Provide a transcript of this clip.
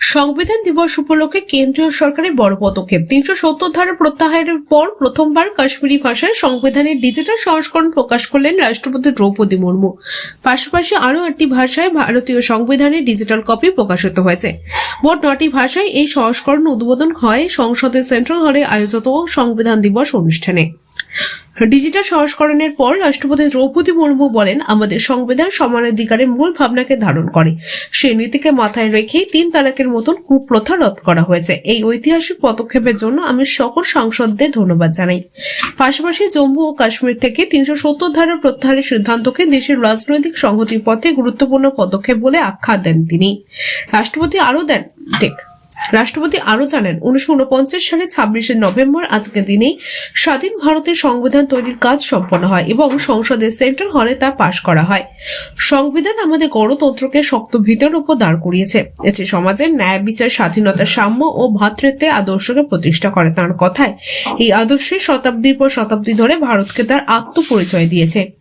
সংবিধান দিবস উপলক্ষে কেন্দ্রীয় সরকারের বড় পদক্ষেপ। তিনশো সত্তর ধারা প্রত্যাহারের পর প্রথমবার কাশ্মীরি ভাষায় সংবিধানের ডিজিটাল সংস্করণ প্রকাশ করলেন রাষ্ট্রপতি দ্রৌপদী মুর্মু। পাশাপাশি আরও আটটি ভাষায় ভারতীয় সংবিধানের ডিজিটাল কপি প্রকাশিত হয়েছে। মোট নটি ভাষায় এই সংস্করণ উদ্বোধন হয় সংসদের সেন্ট্রাল হলে আয়োজিত সংবিধান দিবস অনুষ্ঠানে। ডিজিটাল সংস্করণের পর রাষ্ট্রপতি দ্রৌপদী মুর্মু বলেন, আমাদের সংবিধান সমানাধিকারের মূল ভাবনাকে ধারণ করে। সেই নীতিকে মাথায় রেখেই তিন তালাকের মতন কুপ্রথা রদ করা হয়েছে। এই ঐতিহাসিক পদক্ষেপের জন্য আমি সকল সাংসদদের ধন্যবাদ জানাই। পাশাপাশি জম্মু ও কাশ্মীর থেকে তিনশো সত্তর ধারা প্রত্যাহারের সিদ্ধান্তকে দেশের রাজনৈতিক সংহতির পথে গুরুত্বপূর্ণ পদক্ষেপ বলে আখ্যা দেন তিনি। রাষ্ট্রপতি আরও দেন টেক রাষ্ট্রপতি আরও জানান, উনিশশো উনপঞ্চাশ সালে ছাব্বিশে নভেম্বর আজকের দিনেই স্বাধীন ভারতের সংবিধান তৈরির কাজ সম্পন্ন হয় এবং সংসদের সেন্ট্রাল হলে তা পাশ করা হয়। সংবিধান আমাদের গণতন্ত্রকে শক্ত ভিতের উপর দাঁড় করিয়েছে। এতে সমাজের ন্যায় বিচার, স্বাধীনতা, সাম্য ও ভ্রাতৃত্বের আদর্শকে প্রতিষ্ঠা করে তার কথায়। এই আদর্শে শতাব্দীর পর শতাব্দী ধরে ভারতকে তার আত্মপরিচয় দিয়েছে।